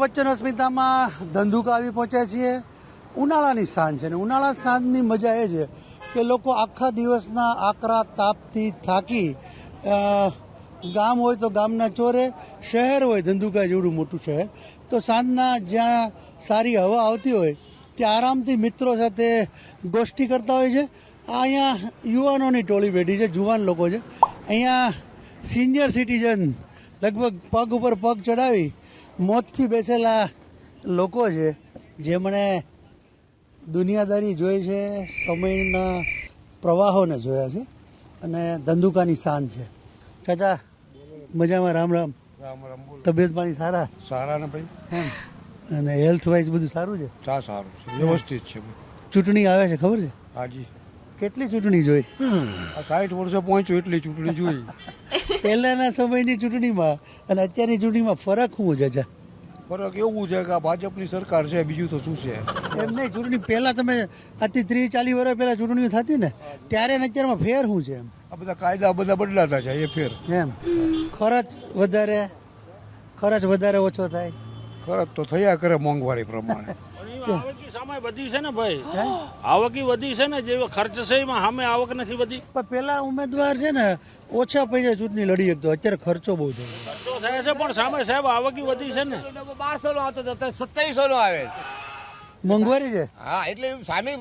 વચ્ચન અસ્મિતામાં ધંધુકા આવી પહોંચ્યા છીએ. ઉનાળાની સાંજ છે અને ઉનાળા સાંજની મજા એ છે કે લોકો આખા દિવસના આકરા તાપથી થાકી ગામ હોય તો ગામના ચોરે, શહેર હોય ધંધુકા જેવડું મોટું શહેર, તો સાંજના જ્યાં સારી હવા આવતી હોય, ત્યાં આરામથી મિત્રો સાથે ગોષ્ઠી કરતા હોય છે. અહીંયા યુવાનોની ટોળી બેઠી છે, જુવાન લોકો છે. અહીંયા સિનિયર સિટીઝન લગભગ પગ ઉપર પગ ચડાવી મોતથી બેસેલા લોકો છે જેમણે દુનિયાદારી જોઈ છે સમયના પ્રવાહોને જોયા છે અને ધંધુકાની શાન છે. ચાચા મજામાં? રામ રામ. રામ રામ તબિયત પાણી સારા? સારા ને ભાઈ? અને હેલ્થ વાઇઝ બધું સારું છે? ચા સારું છે વ્યવસ્થિત છે ચૂંટણી આવે છે ખબર છે? હાજી. કેટલી ચૂંટણી જોઈ? આ સાઠ વર્ષે પહોંચ્યું એટલી ચૂંટણી જોઈ. પહેલાના સમયની ચૂંટણીમાં અને અત્યારની ચૂંટણીમાં ફરક શું છે ફરક એવું છે કે આ ભાજપની સરકાર છે બીજું તો શું છે? એમ નહીં ચૂંટણી પહેલાં તમે આજથી ત્રીસ ચાલીસ વર્ષ પહેલાં ચૂંટણીઓ થતી ને ત્યારે ને અત્યારમાં ફેર શું છે એમ? આ બધા કાયદા બધા બદલાતા છે એ ફેર. એમ. ખર્ચ વધારે ખર્ચ વધારે ઓછો થાય. ખરક તો થયા કરે મોંઘવારી પ્રમાણે. આવકી સામે વધી છે ને ભાઈ. આવકી વધી છે ને જે ખર્ચ છે એમાં સામે આવક નથી વધી. પણ પેલા ઉમેદવાર છે ને ઓછા પૈસા ચૂંટણી લડી શકતો અત્યારે ખર્ચો બહુ થયો. ખર્ચો થાય છે પણ સામે સાહેબ આવકી વધી છે ને. બારસો નો આવતો હતો સત્તાવીસો નો આવે મોંઘવારી છે? હા એટલે સામે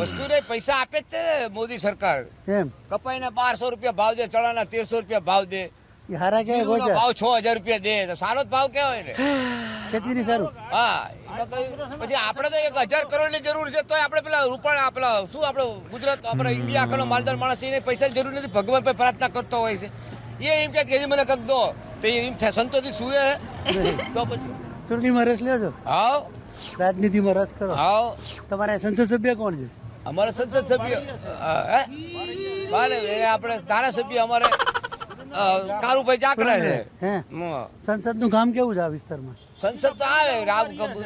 વસ્તુને પૈસા આપે જ છે મોદી સરકાર. એમ? કપાઈને બારસો રૂપિયા ભાવ દે ચણાના તેરસો રૂપિયા ભાવ દે. હારા ક્યાંય જીરુનો ગોચા? ભાવ છ હજાર રૂપિયા દે તો સારો જ ભાવ કહેવાય ને. ખેતીની સારું? હા પછી આપણે તો એક હજાર જરૂર છે તો આપણે પેલા રૂપાણ શું આપણે ગુજરાત આપણે ઇન્ડિયા માલદાર માણસ એને પૈસાની જરૂર નથી ભગવાન પર પ્રાર્થના કરતો હોય છે. એ એમ કે મને કક દો. તો એમ છે સંતોષી સુવે તો પછી? ચૂંટણીમાં રસ લ્યો છો? હાવ. રાજનીતિમાં રસ કરો. હા તમારા સંસદ સભ્ય કોણ છે? અમારા સંસદ સભ્ય હે? આપણે ધારાસભ્ય અમારે કારુભાઈ જાકડે છે. સંસદનું કામ કેવું છે આ વિસ્તારમાં? સંસદ તો આવે રામ કપૂર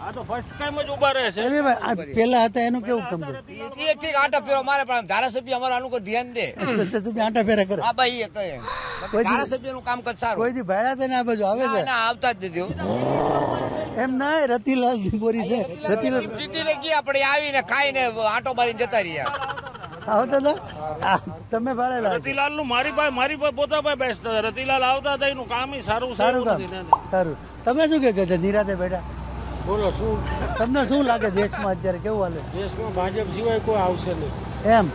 આ તો ફર્સ્ટ ટાઈમ જ ઊભા રહે છે. ભાઈ આ પેલા હતા એનું કેવું કામ કરે એ ઠીક આટા ફેરો મારે પણ ધારાસભ્ય અમારા આનું કોઈ ધ્યાન દે. સંસદ આટા આંટા ફેરા કરે. હા ભાઈ એ કહે કોઈ દી- ધારાસભ્યનું કામ કર સારું. કોઈ દી ભાડા છે ને આ બાજુ આવે છે? ના, આવતા જ નથી એમ ના રતિલાલ બોરી છે. રતિલાલ જીતીને ગયા આપણે આવીને ખાઈને આટો મારીને જતા રહ્યા. આવતા દાદા તમે ભાડેલા છો. રતિલાલનું મારી પાસે મારી પાસે પોતા પાસે બેસતા રતિલાલ આવતા હતા એનું કામ સારું સારું. સારું. તમે શું કહે છો? નિરાતે બેઠા. બોલો શું? તમને શું લાગે દેશમાં અત્યારે કેવું હાલે? દેશમાં ભાજપ સિવાય કોઈ આવશે નહીં. એમ.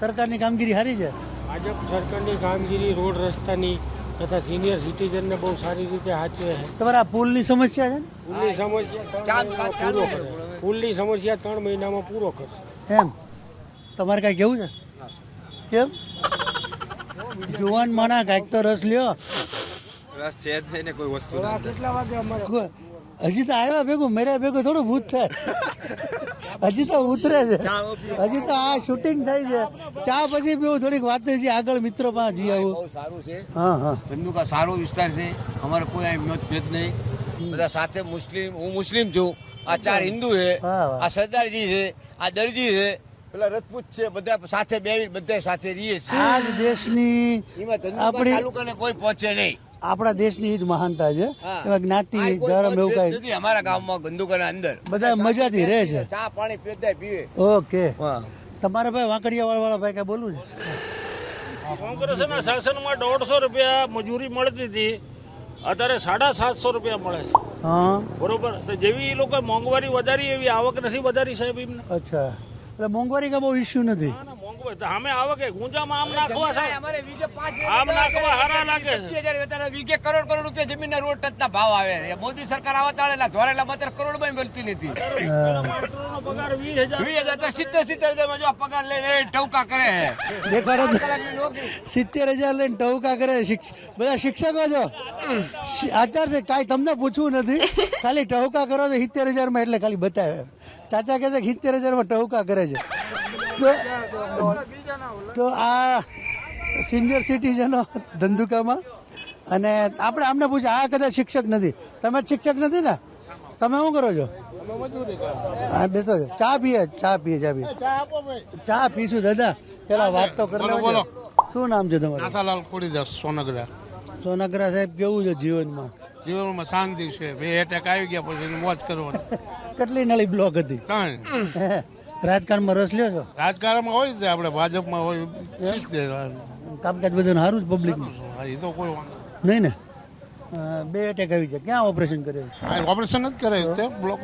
સરકારની કામગીરી સારી છે? ભાજપ સરકારની કામગીરી રોડ રસ્તાની તથા સિનિયર સિટીઝનને બહુ સારી રીતે સાચવે છે. તમારા પુલની સમસ્યા છે ને? પુલની સમસ્યા પૂરો કરે. પુલની સમસ્યા ત્રણ મહિનામાં પૂરો કરશે. એમ. તમારે કાંઈ કેવું છે? કેમ? જુવાન માણા કાંઈક તો રસ લ્યો. રસ છે જ નહીં કોઈ વસ્તુ કેટલા વાગે અમારે? કોઈ- હજી તો આવ્યા ભેગું મેર્યા ભેગું થોડું ભૂત થાય. હજી તો ઉતરે છે. હજી તો આ શૂટિંગ થાય છે. ચા પછી પીવું થોડીક વાત છે. આગળ મિત્રો પાસે જી આવું. સારું છે. હા હા. ધંધુકા સારો વિસ્તાર છે. અમારે કોઈ અહીં મતભેદ નહીં. બધા સાથે મુસ્લિમ હું મુસ્લિમ છું. આ ચાર હિન્દુ છે. આ સરદારજી છે. આ દરજી છે. પેલા રજપૂત છે બધા સાથે બે બધા સાથે રહીએ છીએ. આજ દેશની આપણી તાલુકાને કોઈ પહોંચે નહીં. આપણા દેશની જ મહાનતા છે. એમાં જ્ઞાતિ ધર્મ એવું કઈ નથી અમારા ગામમાં ગંદુકાના અંદર. બધા મજાથી રહે છે. ચા પાણી પીતા પીવે ઓકે. તમારા ભાઈ વાંકડિયા વાળા ભાઈ કઈ બોલવું છે? કોંગ્રેસના શાસનમાં દોઢસો રૂપિયા મજૂરી મળતી હતી. અત્યારે સાડા સાતસો રૂપિયા મળે છે. હા. બરોબર? જેવી એ લોકો મોંઘવારી વધારી એવી આવક નથી વધારી સાહેબ એમને. અચ્છા. એટલે મોંઘવારી કા બહુ ઇસ્યુ નથી. અમે આવે કે ગુંજામાં આમ નાખવા સાહેબ. અમારે વીઘે પાંચ આમ નાખવા હારા લાગે વીઘે કરોડ કરોડ રૂપિયા જમીનના રોડ ટચના ભાવ આવે. છે મોદી સરકાર આવા તાળેલા ધોરેલા માત્ર કરોડમાં મળતી નથી. સિત્તેર છે હજાર લઈને ટવકા કરે. શિક્ષ- બધા શિક્ષકો છો આચાર છે કાંઈ તમને પૂછવું નથી. ખાલી ટવકા કરો તો સિત્તેર હજારમાં એટલે ખાલી બતાવે. ચાચા કહે છે કે સિત્તેર હજારમાં ટવકા કરે છે. તો તો આ સિનિયર સિટીઝનો ધંધુકામાં. અને આપણે આમને પૂછે આ કદાચ શિક્ષક નથી. તમે જ શિક્ષક નથી ને? તમે શું કરો છો? હા બેસો ચા પીએ ચા પીએ ચા પીએ. ચા પીશું દાદા. પેલા વાત તો કરી બોલો શું નામ છે તમારું? નાથાલાલ ખોડીદાસ સોનગરા. સોનગરા સાહેબ કેવું છે જીવનમાં? જીવનમાં શાંતિ છે. બે એટેક આવી ગયા પછી મોજ કરવાની. કેટલી નળી બ્લોક હતી? ત્રણ. રાજકારણમાં રસ લ્યો છો? રાજકારણમાં હોય તે આપણે ભાજપમાં હોય. કામકાજ બધું સારું જ પબ્લિકનું હા, એ તો કોઈ વાંધો નહીં ને? બે એટેક આવી જાય ક્યાં ઓપરેશન કર્યું ઓપરેશન જ કરે. તે બ્લોક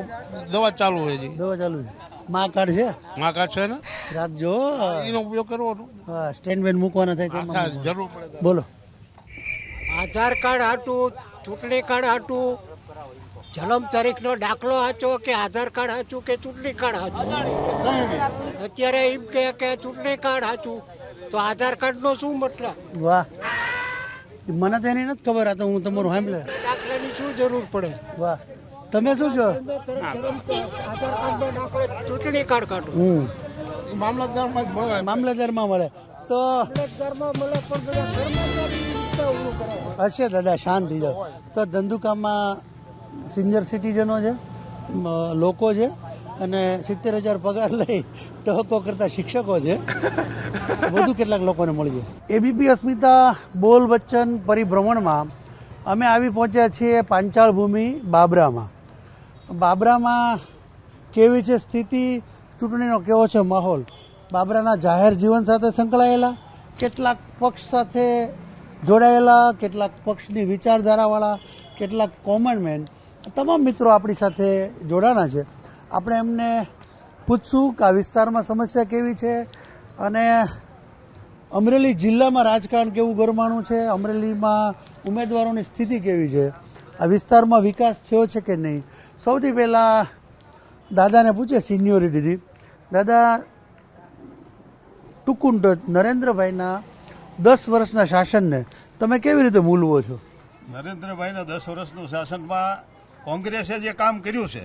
દવા ચાલુ હોય છે. દવા ચાલુ છે. મા કાર્ડ છે? માં કાર્ડ છે ને? રાખજો. એનો ઉપયોગ કરવાનો. હા સ્ટેન્ડ બેન મૂકવાના થાય જરૂર પડે બોલો. આધાર કાર્ડ હાટું ચૂંટણી કાર્ડ હાટું જન્મ તારીખનો દાખલો હાચો કે આધાર કાર્ડ હાચું કે ચૂંટણી કાર્ડ હાચું? અત્યારે એમ કહે કે ચૂંટણી કાર્ડ હાચું. તો આધાર કાર્ડનો શું મતલબ? વાહ. મને તો એની નથી ખબર આ તો હું તમારું સાંભળે. દાખલાની શું જરૂર પડે? વાહ. તમે શું દાખલો ચૂંટણી કાર્ડ કાઢું. મામલતદારમાં મામલતદારમાં મળે. તો. હશે દાદા શાંત થઈ જાઓ. તો ધંધુકામાં સિનિયર સિટીઝનો છે લોકો છે અને સિત્તેર હજાર પગાર લઈ ટહકો કરતા શિક્ષકો છે. વધુ કેટલાક લોકોને મળી છે એબીપી અસ્મિતા બોલ બચ્ચન પરિભ્રમણમાં અમે આવી પહોંચ્યા છીએ પાંચાળ ભૂમિ બાબરામાં. બાબરામાં કેવી છે સ્થિતિ? ચૂંટણીનો કેવો છે માહોલ? બાબરાના જાહેર જીવન સાથે સંકળાયેલા? કેટલાક પક્ષ સાથે જોડાયેલા? કેટલાક પક્ષની વિચારધારાવાળા? કેટલાક કોમન મેન તમામ મિત્રો આપણી સાથે જોડાણા છે. આપણે એમને પૂછશું કે આ વિસ્તારમાં સમસ્યા કેવી છે? અને અમરેલી જિલ્લામાં રાજકારણ કેવું ગરમાણું છે? અમરેલીમાં ઉમેદવારોની સ્થિતિ કેવી છે? આ વિસ્તારમાં વિકાસ થયો છે કે નહીં? સૌથી પહેલાં દાદાને પૂછે સિનિયોરિટીથી દાદા ટૂંકું નરેન્દ્રભાઈના દસ વર્ષના શાસનને તમે કેવી રીતે મૂલવો છો? નરેન્દ્રભાઈના દસ વર્ષનું શાસનમાં કોંગ્રેસે જે કામ કર્યું છે,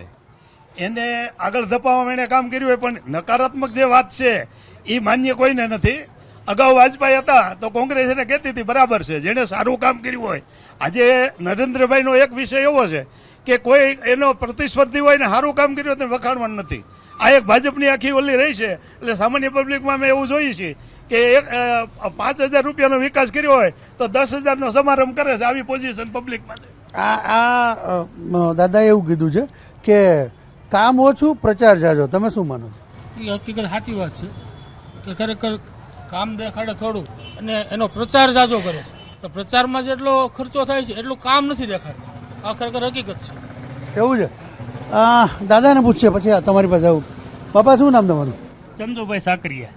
એને આગળ ધપાવવામાં એણે કામ કર્યું હોય, પણ નકારાત્મક જે વાત છે એ માન્ય કોઈને નથી. અગાઉ વાજપેયી હતા તો કોંગ્રેસ એને કહેતી હતી બરાબર છે જેણે સારું કામ કર્યું હોય. આજે નરેન્દ્રભાઈનો એક વિષય એવો છે કે કોઈ એનો પ્રતિસ્પર્ધી હોય ને સારું કામ કર્યું હોય તેને વખાણવાનું નથી. આ એક ભાજપની આખી ઓલી રહી છે એટલે સામાન્ય પબ્લિકમાં અમે એવું જોઈએ છીએ કે એક પાંચ હજાર રૂપિયાનો વિકાસ કર્યો હોય તો દસ હજારનો સમારંભ કરે છે આવી પોઝિશન પબ્લિકમાં છે. આ આ દાદાએ એવું કીધું છે કે કામ ઓછું પ્રચાર જાજો. તમે શું માનો છો? એ હકીકત સાચી વાત છે. કે ખરેખર કામ દેખાડે થોડું અને એનો પ્રચાર જાજો કરે છે. તો પ્રચારમાં જેટલો ખર્ચો થાય છે એટલું કામ નથી દેખાડતું આ ખરેખર હકીકત છે. એવું છે? આ, દાદાને પૂછીએ પછી આ તમારી પાસે આવું. બાપા શું નામ તમારું? ચંદુભાઈ સાકરિયા.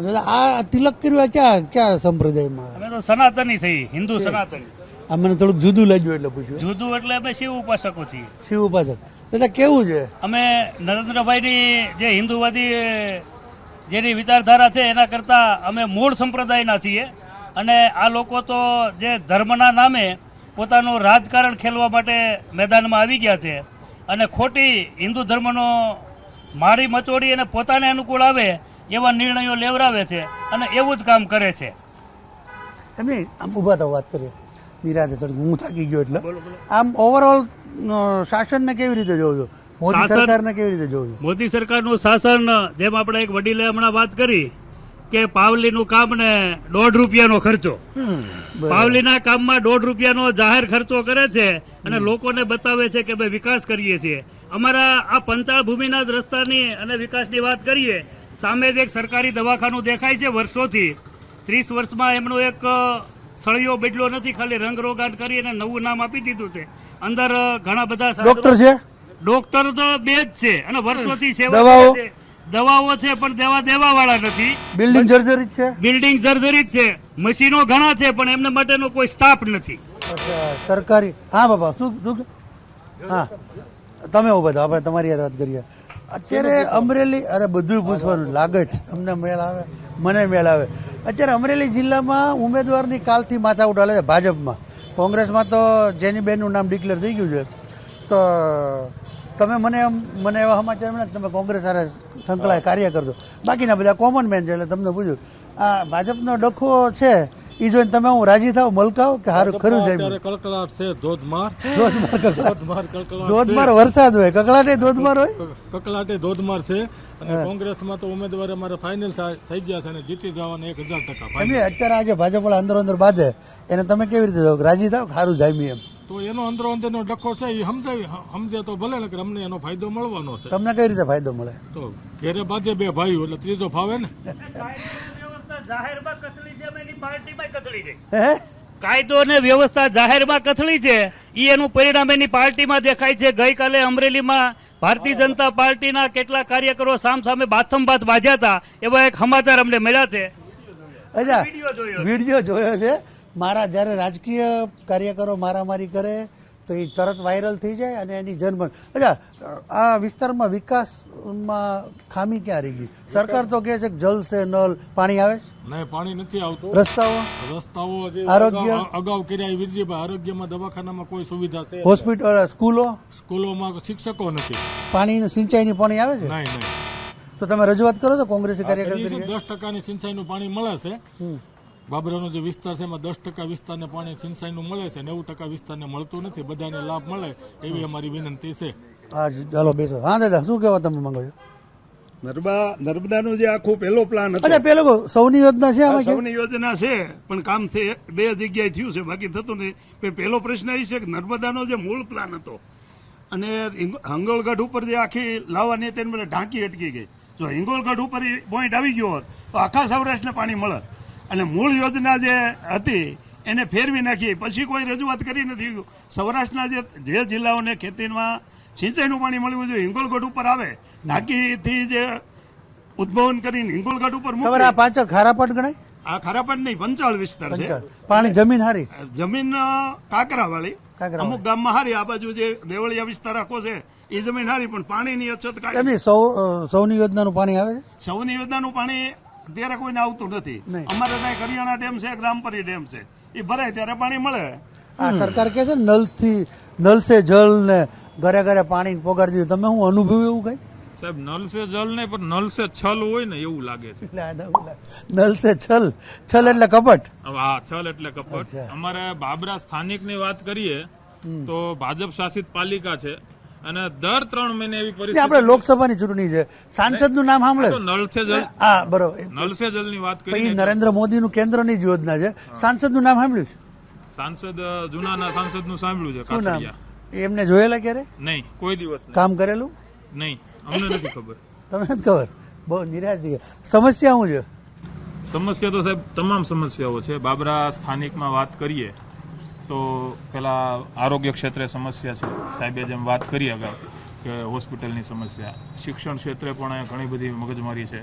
દાદા આ તિલક કર્યું આ ક્યાં ક્યાં સંપ્રદાયમાં? અમે તો સનાતની છે હિન્દુ સનાતની. આ મને થોડુંક જુદું લાગ્યું એટલે પૂછ્યું. જુદું એટલે અમે શિવ ઉપાસકો છીએ. શિવ ઉપાસક. દાદા કેવું છે? અમે નરેન્દ્રભાઈની જે હિન્દુવાદી જેની વિચારધારા છે એના કરતાં અમે મૂળ સંપ્રદાયના છીએ. અને આ લોકો તો જે ધર્મના નામે પોતાનું રાજકારણ ખેલવા માટે મેદાનમાં આવી ગયા છે અને ખોટી હિન્દુ ધર્મનો મારી મચોડી અને પોતાને અનુકૂળ આવે એવા નિર્ણયો લેવરાવે છે અને એવું જ કામ કરે છે. તમે આમ ઊભા થાવ વાત કરીએ. નિરાતે થોડી હું થાકી ગયો એટલે. આમ ઓવરઓલ શાસનને કેવી રીતે જોવો છો મોદી સરકારને કેવી રીતે જોવો મોદી સરકારનું શાસન જેમ આપણે એક વડીલે હમણાં વાત કરી કે પાવલીનું કામ ને દોઢ રૂપિયાનો ખર્ચો. પાવલીના કામમાં દોઢ રૂપિયાનો જાહેર ખર્ચો કરે છે અને લોકોને બતાવે છે કે ભાઈ વિકાસ કરીએ છીએ. અમારા આ પંચાળ ભૂમિના જ રસ્તાની અને વિકાસની વાત કરીએ સામે જ એક સરકારી દવાખાનું દેખાય છે વર્ષોથી. ત્રીસ વર્ષમાં એમનું એક સળિયો બેડલો નથી ખાલી રંગરોગાન કરી અને નવું નામ આપી દીધું છે. અંદર ઘણા બધા ડોક્ટર છે? ડોક્ટર તો બે જ છે અને વર્ષોથી સેવા દવાઓ? છે. દવાઓ છે પણ દેવા દેવા વાળા નથી. બિલ્ડિંગ જર્જરી છે? બિલ્ડિંગ જર્જરી છે. મશીનો ઘણા છે પણ એમને માટેનો કોઈ સ્ટાફ નથી. સરકારી. હા બાબા શું શું કે? હા. તમે ઊભા થાઓ આપણે તમારી હારે વાત કરીએ. અત્યારે અમરેલી અરે બધું પૂછવાનું. લાગટ તમને મેળ આવે? મને મેળ આવે. અત્યારે અમરેલી જિલ્લામાં ઉમેદવારની કાલથી માથા ઉઠાલે છે ભાજપમાં. કોંગ્રેસમાં તો જેની બેનનું નામ ડિક્લેર થઈ ગયું છે. તો તમે મને એમ મને એવા સમાચાર મળ્યા તમે કોંગ્રેસ સાથે સંકળાય કાર્ય કરજો બાકીના બધા કોમન મેન છે એટલે તમને પૂછ્યું આ ભાજપનો ડખો છે એ જોઈને તમે હું રાજી થાવ મલકાવ કે હારું ખરું જાય અત્યારે છે ધોધમાર. ધોધમાર ધોધમાર વરસાદ હોય કકળાટે ધોધમાર હોય? છે કકળાટે ધોધમાર છે. અને કોંગ્રેસમાં તો ઉમેદવાર અમારે ફાઇનલ થઈ ગયા છે અને જીતી જવાના એક હજાર ટકા અત્યારે આજે ભાજપ વાળા અંદર અંદર બાંધે. એને તમે કેવી રીતે રાજી થાવ સારું જામી એમ? તો એનો અંદરો અંદરનો ડખો છે એ સમજાવી સમજે તો ભલે ને કે અમને એનો ફાયદો મળવાનો છે. તમને કઈ રીતે ફાયદો મળે? તો ઘેરે બાજે બે ભાઈઓ એટલે ત્રીજો ફાવે ને જાહેરમાં કથળી છે એની પાર્ટીમાં કથળી છે. કાયદો અને વ્યવસ્થા જાહેરમાં કથળી છે એ એનું પરિણામ એની પાર્ટીમાં દેખાય છે. ગઈકાલે અમરેલીમાં ભારતીય જનતા પાર્ટીના કેટલા કાર્યકરો સામ સામે બાથમ બાથ બાજ્યા હતા. એવા એક સમાચાર અમને મળ્યા છે. વીડિયો જોયો છે. મારા જ્યારે રાજકીય કાર્યકરો મારામારી કરે તો એ તરત વાયરલ થઈ જાય અને એની જન્મ અચ્છા આ વિસ્તારમાં વિકાસમાં ખામી ક્યાં રહી ગઈ? સરકાર તો કહે છે કે જલ છે નલ પાણી આવે છે? નહીં પાણી નથી આવતું. રસ્તાઓ? રસ્તાઓ આરોગ્ય? અગાઉ- કર્યા વિરજીભાઈ આરોગ્યમાં દવાખાનામાં કોઈ સુવિધા છે? હોસ્પિટલ સ્કૂલો? સ્કૂલોમાં શિક્ષકો નથી. પાણી સિંચાઈની પાણી આવે છે? નહીં નહીં. તો તમે રજૂઆત કરો છો કોંગ્રેસી કાર્યકર દસ ટકાની સિંચાઈનું પાણી મળે છે. બાબરાનો જે વિસ્તાર છે એમાં દસ ટકા વિસ્તારને પાણી સિંચાઈનું મળે છે નેવું ટકા વિસ્તારને મળતું નથી બધાને લાભ મળે એવી અમારી વિનંતી છે. હા ચાલો બેસો. હા દાદા શું કહેવા તમે માંગો છો? નર્મદા નર્મદાનો જે આખો પહેલો પ્લાન હતો. અરે પેલો સૌની યોજના છે આમાં સૌની યોજના છે પણ કામ થઈ બે જગ્યાએ થયું છે બાકી થતું નહીં. પણ પહેલો પ્રશ્ન એ છે કે નર્મદાનો જે મૂળ પ્લાન હતો અને હિંગ- હંગોળગઢ ઉપર જે આખી લાવવાની તેને મને ઢાંકી અટકી ગઈ. જો હિંગોળગઢ ઉપર પોઈન્ટ આવી ગયો હોત તો આખા સૌરાષ્ટ્રને પાણી મળત. અને મૂળ યોજના જે હતી એને ફેરવી નાખી. પછી કોઈ રજૂઆત કરી નથી સૌરાષ્ટ્રના જે જે જિલ્લાઓને ખેતીમાં સિંચાઈનું પાણી મળવું જોઈએ હિંગોળગઢ ઉપર આવે ઢાંકીથી જે ઉદ્ભવન કરીને હિંગોળગઢ ઉપર આ પાછળ ખારાપટ ગણાય? આ ખારાપટ નહીં પંચાળ વિસ્તાર છે. પાણી જમીન હારી? જમીન કાકરા વાળી અમુક ગામમાં હારી આ બાજુ જે દેવળિયા વિસ્તાર આખો છે એ જમીન હારી પણ પાણીની અછત સૌની યોજનાનું પાણી આવે સૌની યોજનાનું પાણી અત્યારે કોઈને આવતું નથી. અમારે ત્યાં કરિયાણા ડેમ છે ગ્રામપરી ડેમ છે. એ ભરાય ત્યારે પાણી મળે. આ સરકાર કે છે નલથી નલ સે જલ ને ઘરે ઘરે પાણી પોગાડી દીધું. તમે હું અનુભવ એવું કઈ? સાહેબ નલ સે જલ નહીં પણ નલ સે છલ હોય ને એવું લાગે છે. નલ સે છલ. છલ એટલે કપટ. હવે હા છલ એટલે કપટ. અમારે બાબરા સ્થાનિકની વાત કરીએ તો ભાજપ શાસિત પાલિકા છે. અને દર ત્રણ મહિને એવી પરિસ્થિતિ આપણે લોકસભાની ચૂંટણી છે. સાંસદનું નામ સાંભળે. સે જલ હા બરોબર. નલ સે જલની વાત કરી નરેન્દ્ર મોદીનું કેન્દ્રની જ યોજના છે. સાંસદનું નામ સાંભળ્યું છે? સાંસદ જૂના જૂનાના સાંસદનું સાંભળ્યું છે કાછડિયા. એમને જોયેલા ક્યારે? નહીં કોઈ દિવસ કામ કરેલું? નહીં અમને નથી ખબર. તમને જ ખબર? બહુ નિરાશ થઈ ગયા. સમસ્યા શું છે? સમસ્યા તો સાહેબ તમામ સમસ્યાઓ છે. બાબરા સ્થાનિકમાં વાત કરીએ. તો પેલા આરોગ્ય ક્ષેત્રે સમસ્યા છે. સાહેબે જેમ વાત કરી અગાઉ કે હોસ્પિટલની સમસ્યા શિક્ષણ ક્ષેત્રે પણ ઘણી બધી મગજમારી છે.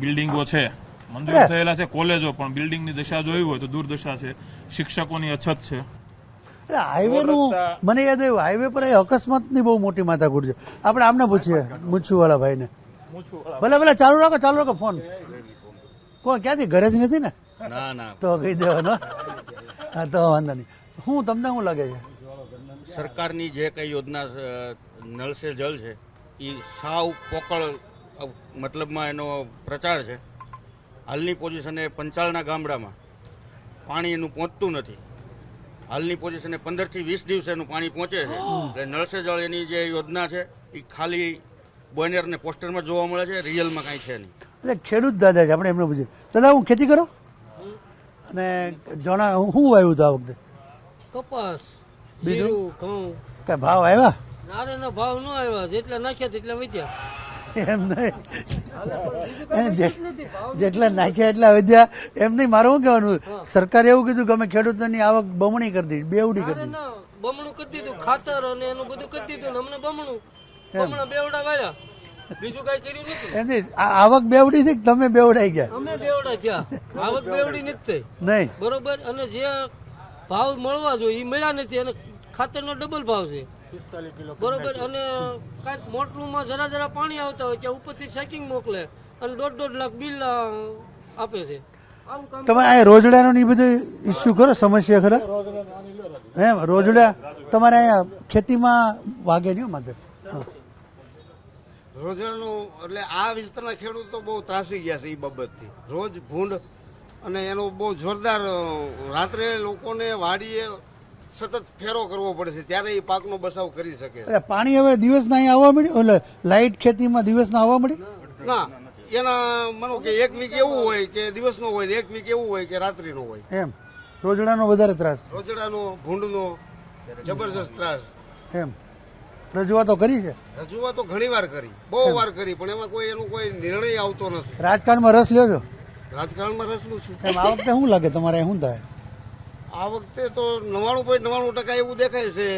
બિલ્ડિંગો છે મંજૂર થયેલા છે કોલેજો પણ બિલ્ડિંગની દશા જોઈ હોય તો દુર્દશા છે. શિક્ષકોની અછત છે. એટલે હાઈવે નું મને યાદ આવ્યું હાઈવે પર એ અકસ્માતની બહુ મોટી માથાકૂટ છે. આપણે આમને પૂછીએ મૂછુવાળા ભાઈને. ભલે ભલે ચાલુ રાખો ચાલુ રાખો ફોન. કોણ ક્યાંથી? ઘરે જ નથી ને? ના ના. તો કહી દેવાનો. હા તો વાંધો નહીં. હું તમને શું લાગે છે? સરકારની જે કઈ યોજના નળ સે જલ છે એ સાવ પોકળ મતલબમાં એનો પ્રચાર છે. હાલની પોઝિશને પંચાળના ગામડામાં. પાણી એનું પહોંચતું નથી. હાલની પોઝિશને પંદરથી વીસ દિવસે એનું પાણી પહોંચે છે. એટલે નળ સે જળ એની જે યોજના છે એ ખાલી બેનર ને પોસ્ટરમાં જોવા મળે છે રિયલમાં કાંઈ છે નહીં. એટલે ખેડૂત દાદા છે આપણે એમને પૂછીએ. દાદા હું ખેતી કરો? અને જણા શું આવ્યું હતું આ વખતે? કપાસ બીજું? ઘઉં. કે ભાવ આવ્યા? નારેના ભાવ ન આવ્યા. જેટલા નાખ્યા તેટલા વધ્યા. એમ નહીં. જેટલા નાખ્યા એટલા વધ્યા. એમ નહીં મારું શું કહેવાનું? સરકારે એવું કીધું કે અમે ખેડૂતોની આવક બમણી કરી દીધી બેવડી કરી દીધી. બમણું કરી દીધું ખાતર અને એનું બધું કરી દીધું ને અમને બમણું. બમણા બેવડા વાળ્યા. બીજું કઈ કર્યું નથી. એમ નહીં આવક બેવડી છે કે તમે બેવડાઈ ગયા? અમે બેવડા થયા. આવક બેવડી નથી થઈ. નહીં. બરોબર? અને જે ભાવ મળવા જોઈએ એ મળ્યા નથી અને ખાતરનો ડબલ ભાવ છે. બરોબર અને કાંઈક મોટરમાં જરા જરા પાણી આવતા હોય ત્યાં ઉપરથી ચેકિંગ મોકલે અને દોઢ દોઢ લાખ બિલ આપે છે. તમે આ રોજડાનો ને એ બધું ઇસ્યુ ખરો સમસ્યા ખરા? એમ રોજડા તમારે અહીંયા ખેતીમાં વાગે નહીં હો રોજડાનું એટલે આ વિસ્તારના ખેડૂતો બહુ ત્રાસી ગયા છે એ બાબતથી. રોજ ભૂંડ અને એનો બહુ જોરદાર રાત્રે લોકોને વાડીએ સતત ફેરો કરવો પડશે ત્યારે એ પાકનો બચાવ કરી શકે છે. પાણી હવે દિવસના અહીંયા આવવા મળ્યું? એટલે લાઇટ ખેતીમાં દિવસના આવવા મળી ના એના માનો કે એક વીક એવું હોય કે દિવસનો હોય ને એક વીક એવું હોય કે રાત્રિનો હોય. એમ. રોજડાનો વધારે ત્રાસ. રોજડાનો ભૂંડનો જબરજસ્ત ત્રાસ. એમ. રજૂઆતો કરી છે? રજૂઆતો ઘણી વાર કરી. બહુ વાર કરી પણ એમાં કોઈ એનું કોઈ નિર્ણય આવતો નથી. રાજકારણમાં રસ લ્યો છો? રાજકારણમાં રસલું છું. એમ આ વખતે શું લાગે તમારે શું થાય? આ વખતે તો નવાણું પોઈન્ટ નવાણું ટકા એવું દેખાય છે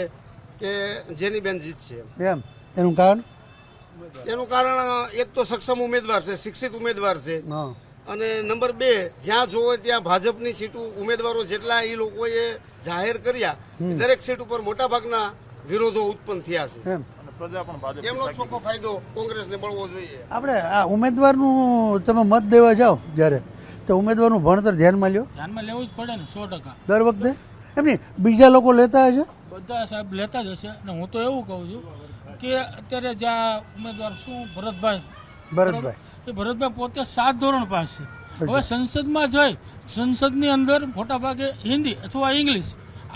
કે જેની બેન જીતશે એમ. એનું કારણ? એનું કારણ એક તો સક્ષમ ઉમેદવાર છે શિક્ષિત ઉમેદવાર છે. અને નંબર બે જ્યાં જોવે ત્યાં ભાજપની સીટો ઉમેદવારો જેટલા એ લોકોએ જાહેર કર્યા દરેક સીટ ઉપર મોટા ભાગના વિરોધો ઉત્પન્ન થયા છે. પ્રજા પણ ભાજપ એમનો ચોખ્ખો ફાયદો કોંગ્રેસને મળવો જોઈએ. આપણે આ ઉમેદવારનું તમે મત દેવા જાઓ જ્યારે તો ઉમેદવારનું ભણતર ધ્યાનમાં લ્યો. ધ્યાનમાં લેવું જ પડે ને સો ટકા. દર વખતે? એમ નહીં બીજા લોકો લેતા હશે? બધા સાહેબ લેતા જ હશે. અને હું તો એવું કહું છું કે અત્યારે જ્યાં ઉમેદવાર શું ભરતભાઈ? ભરતભાઈ. એ ભરતભાઈ પોતે સાત ધોરણ પાસ છે. હવે સંસદમાં જઈ સંસદની અંદર મોટાભાગે હિન્દી અથવા ઇંગ્લિશ.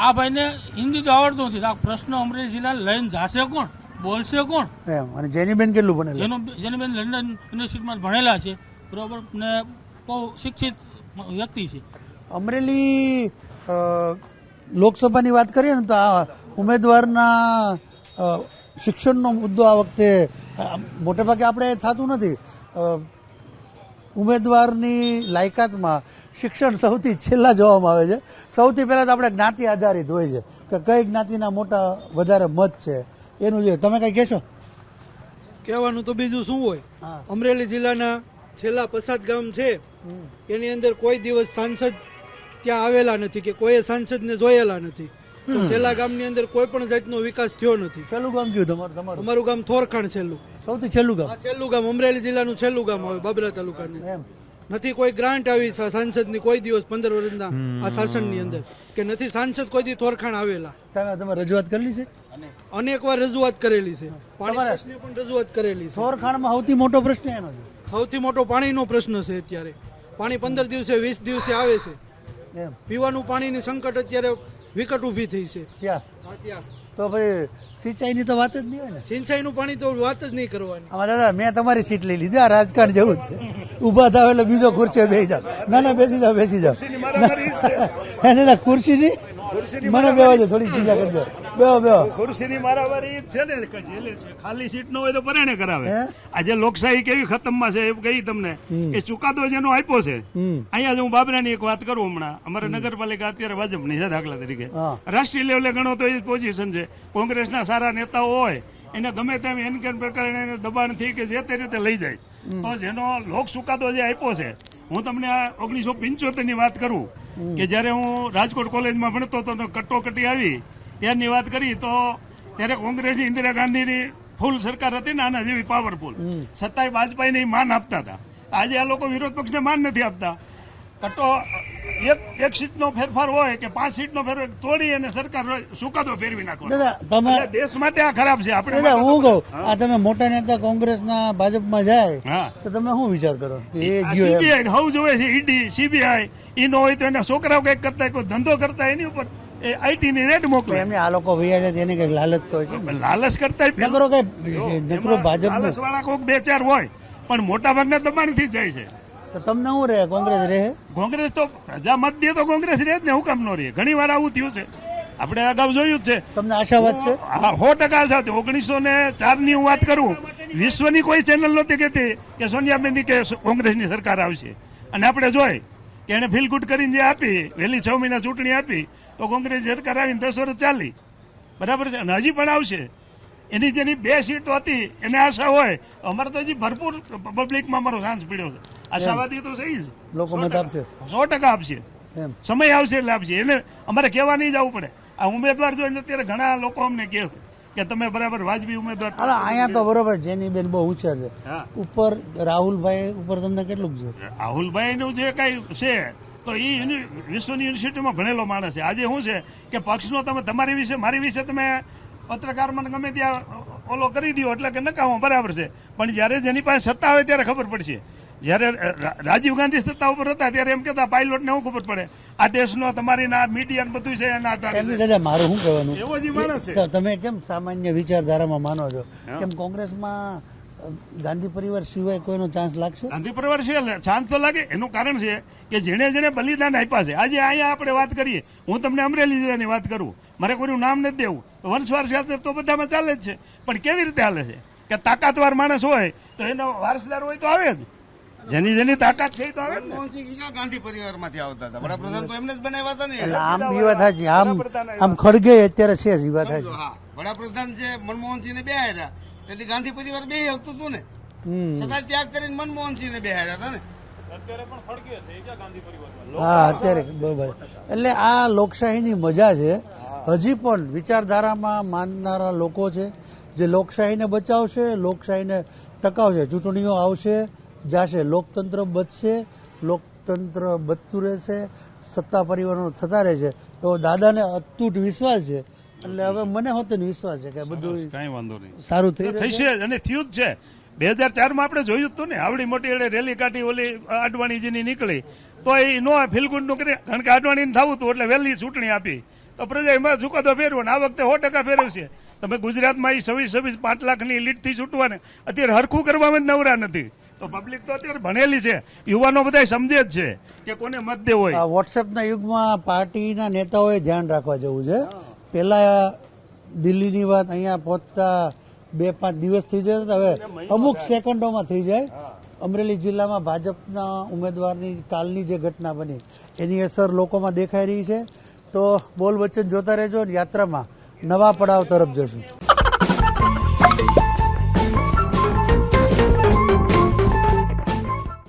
આ ભાઈને હિન્દી તો આવડતું નથી. આ પ્રશ્ન અમરેલી જિલ્લા લઈને જાશે કોણ? બોલશે કોણ? એમ. અને જેનીબેન કેટલું ભણેલા? જેનો જેની બેન લંડન યુનિવર્સિટીમાં ભણેલા છે. બરોબર? ને બહુ શિક્ષિત વ્યક્તિ છે. અમરેલી લોકસભાની વાત કરીએ ને તો આ ઉમેદવારના શિક્ષણનો મુદ્દો આ વખતે મોટેભાગે આપણે થતું નથી. ઉમેદવારની લાયકાતમાં શિક્ષણ સૌથી છેલ્લા જોવામાં આવે છે. સૌથી પહેલાં તો આપણે જ્ઞાતિ આધારિત હોય છે. કે કઈ જ્ઞાતિના મોટા વધારે મત છે? એનું જે તમે કંઈ કહેશો? કહેવાનું તો બીજું શું હોય? અમરેલી જિલ્લાના છેલ્લા પસાદ ગામ છે. એની અંદર કોઈ દિવસ સાંસદ ત્યાં આવેલા નથી કે કોઈએ સાંસદને જોયેલા નથી. છેલ્લા ગામની અંદર કોઈ પણ જાતનો વિકાસ થયો નથી. છેલ્લું ગામ કયું તમારું તમારું? અમારું ગામ થોરખાણ છેલ્લું. સૌથી છેલ્લું ગામ? છેલ્લું ગામ અમરેલી જિલ્લાનું છેલ્લું ગામ આવે બાબરા તાલુકાનું. એમ. નથી કોઈ ગ્રાન્ટ આવી સા- સાંસદની કોઈ દિવસ પંદર વર્ષના આ શાસનની અંદર. કે નથી સાંસદ કોઈ દી થોરખાણ આવેલા. તમે તમે રજૂઆત કરેલી છે? અનેક વાર રજૂઆત કરેલી છે. પાણી પ્રશ્ને પણ રજૂઆત કરેલી છે. સોરખાણમાં સૌથી મોટો પ્રશ્ન એનો છે. સૌથી મોટો પાણીનો પ્રશ્ન છે અત્યારે. પાણી પંદર દિવસે વીસ દિવસે આવે છે. એમ. પીવાનું પાણીની સંકટ અત્યારે વિકટ ઊભી થઈ છે. ત્યાં. તો ભાઈ સિંચાઈની તો વાત જ નહીં હોય ને? સિંચાઈનું પાણી તો વાત જ નહીં કરવાની. અમારે દાદા મેં તમારી સીટ લઈ લીધી. આ રાજકારણ જેવું જ છે. ઊભા થાવ એટલે બીજો ખુરશીઓ બેસી જાવ. ના ના બેસી જાવ બેસી જાવ. દાદા ખુરશી નહીં મને બેવા દો થોડી બીજા કરજો બેહો બેહો. ખુરશીની મારાવારી છે ને જેલે છે ખાલી સીટ ન હોય તો પરાણે કરાવે. આજે લોકશાહી કેવી ખતમમાં છે એ કહી તમને. એ ચુકાદો જેનો આપ્યો છે. અહીંયા હું બાબરાની એક વાત કરું હમણાં. અમારે નગરપાલિકા અત્યારે ભાજપની છે દાખલા તરીકે. રાષ્ટ્રીય લેવલે ગણો તો એ પોઝિશન છે. કોંગ્રેસના સારા નેતાઓ હોય એને ગમે તેમ એન કેન પ્રકારે દબાણથી કે જે તે રીતે લઈ જાય. તો જેનો લોક ચુકાદો જે આપ્યો છે હું તમને આ ઓગણીસો પંચોતેરની વાત કરું કે જ્યારે હું રાજકોટ કોલેજમાં ભણતો હતો કટોકટી આવી ત્યારની વાત કરી તો ત્યારે કોંગ્રેસની ઇન્દિરા ગાંધીની ફૂલ સરકાર હતી ને આના જેવી પાવરફુલ છતાંય વાજપેયીને માન આપતા હતા. આજે આ લોકો વિરોધ પક્ષને માન નથી આપતા. કટો એક એક સીટનો ફેરફાર હોય કે પાંચ સીટનો ફેરફાર તોડી અને સરકાર સુકાદો ફેરવી નાખો તમે દેશ માટે આ ખરાબ છે આપણે હું કહું આ તમે મોટા નેતા કોંગ્રેસના ભાજપમાં જાય તો તમે શું વિચાર કરો? એ ગયો હવ જોવે છે ઈડી સીબીઆઈ ઈ ન હોય તો એના છોકરાઓ કંઈક કરતા કોઈ ધંધો કરતા એની ઉપર એ આઈટી ની રેડ મોકલે. એમને આ લોકો વૈયા છે તેને કઈ લાલચ તો લાલચ કરતા નકરો કઈ નકરો ભાજપ લાલચ વાળા કોઈક બે ચાર હોય પણ મોટા ભાગના જ જાય છે. તો તમને શું રહે? કોંગ્રેસ રહે? કોંગ્રેસ તો પ્રજા મત દે તો કોંગ્રેસ રહે જ ને હું કામ ન રહે? ઘણી વાર આવું થયું છે. આપણે અગાઉ જોયું જ છે. તમને આશાવાદ છે? હા સો ટકા સાથે ઓગણીસો ને ચારની હું વાત કરું વિશ્વની કોઈ ચેનલ નહોતી કહેતી કે સોનિયા ગાંધી કે કોંગ્રેસની સરકાર આવશે. અને આપણે જોઈ કે એને ફીલ ગુડ કરીને જે આપી વહેલી છ મહિના ચૂંટણી આપી તો કોંગ્રેસ સરકાર આવીને દસ વર્ષ ચાલી. બરાબર છે? અને હજી પણ આવશે. એની જેની બે સીટો હતી એને આશા હોય અમારે તો હજી ભરપૂર પબ્લિકમાં અમારો ચાન્સ પડ્યો છે. આશાવાદી તો સહી જ. લોકો મત આપશે. સો ટકા આપશે. સમય આવશે એટલે આપશે. એને અમારે કહેવા નહીં જવું પડે. આ ઉમેદવાર જોઈને અત્યારે ઘણા લોકો અમને કહે કે તમે બરાબર વાજબી ઉમેદવાર અહીંયા તો બરોબર જેની બેન બહુ ઉછેર છે. ઉપર રાહુલભાઈ ઉપર તમને કેટલું છે? રાહુલભાઈનું જે કઈ છે તો એ વિશ્વની યુનિવર્સિટીમાં ભણેલો માણસ છે. આજે શું છે કે પક્ષનો તમે તમારી વિશે મારી વિશે તમે પત્રકારમાં ગમે ત્યાં ઓલો કરી દો એટલે કે નકામો બરાબર છે. પણ જ્યારે જેની પાસે સત્તા આવે ત્યારે ખબર પડશે. જ્યારે રાજીવ ગાંધી સત્તા ઉપર હતા ત્યારે એમ કેતા પાયલોટને શું ખબર પડે? આ દેશનો તમારી ના મીડિયા ને બધું છે એના આધારે. દાદા મારું શું કહેવાનું? એવો જ માનો માણસ છે. તમે કેમ સામાન્ય વિચારધારામાં માનો છો? કેમ કોંગ્રેસમાં ગાંધી પરિવાર સિવાય કોઈનો ચાન્સ લાગશે? ગાંધી પરિવાર છે ચાન્સ તો લાગે. એનું કારણ છે કે જેણે જેણે બલિદાન આપ્યા છે. આજે અહીંયા આપણે વાત કરીએ. હું તમને અમરેલી જિલ્લાની વાત કરું. મારે કોઈનું નામ નથી દેવું. તો વંશવાર સાથે તો બધામાં ચાલે જ છે. પણ કેવી રીતે હાલે છે? કે તાકાતવાર માણસ હોય તો એનો વારસદાર હોય તો આવે જ. જેની જેની તાકાત છે તો આવે ક્યાં ગાંધી પરિવારમાંથી આવતા હતા? વડાપ્રધાન તો એમને જ બનાવ્યા હતા ને. એટલે આમ સાચી આમ આમ ખડગે અત્યારે છે જ એ વાત સમજો, હા. વડાપ્રધાન છે મનમોહનસિંહ ને બે હતા તેથી ગાંધી પરિવાર બે આવતું હતું ને. સદા ત્યાગ કરીને મનમોહનસિંહ ને બે હતા ને. હા અત્યારે બરાબર એટલે આ લોકશાહીની મજા છે. હજી પણ વિચારધારામાં માનનારા લોકો છે જે લોકશાહીને બચાવશે લોકશાહીને ટકાવશે. ચૂંટણીઓ આવશે જાશે લોકતંત્ર બચશે લોકતંત્ર બચતું રહેશે સત્તા પરિવર્તનો થતા રહેશે. એવો દાદાને અતૂટ વિશ્વાસ છે. એટલે હવે મને હોતો વિશ્વાસ છે કે બધું કાંઈ વાંધો નહીં. સારું થઈ થઈ રહેશે છે. અને થયું જ છે. બે હજાર ચારમાં આપણે જોયું હતું ને આવડી મોટી એડે રેલી કાઢી ઓલી અડવાણીજીની નીકળી. તો એ નો ફીલગુડનું કરી કારણ કે અડવાણીને થવું હતું એટલે વહેલી ચૂંટણી આપી. તો પ્રજા એમાં ચુકાદો ફેરવો ને આ વખતે સો ટકા ફેરવશે. તમે ગુજરાતમાં એ છવ્વીસ છવ્વીસ પાંચ લાખની લીટથી છૂટવાને અત્યારે હરખું કરવામાં જ નવરા નથી. તો પબ્લિક તો અત્યારે ભણેલી છે. યુવાનો બધા સમજે જ છે કે કોને મત દેવો હોય. વોટ્સએપના યુગમાં પાર્ટીના નેતાઓએ ધ્યાન રાખવા જેવું છે. પહેલાં દિલ્હીની વાત અહીંયા પહોંચતા બે પાંચ દિવસ થઈ જતા હવે અમુક સેકન્ડોમાં થઈ જાય. અમરેલી જિલ્લામાં ભાજપના ઉમેદવારની કાલની જે ઘટના બની એની અસર લોકોમાં દેખાઈ રહી છે. તો બોલ વચન જોતા રહેજો અને યાત્રામાં નવા પડાવ તરફ જશું.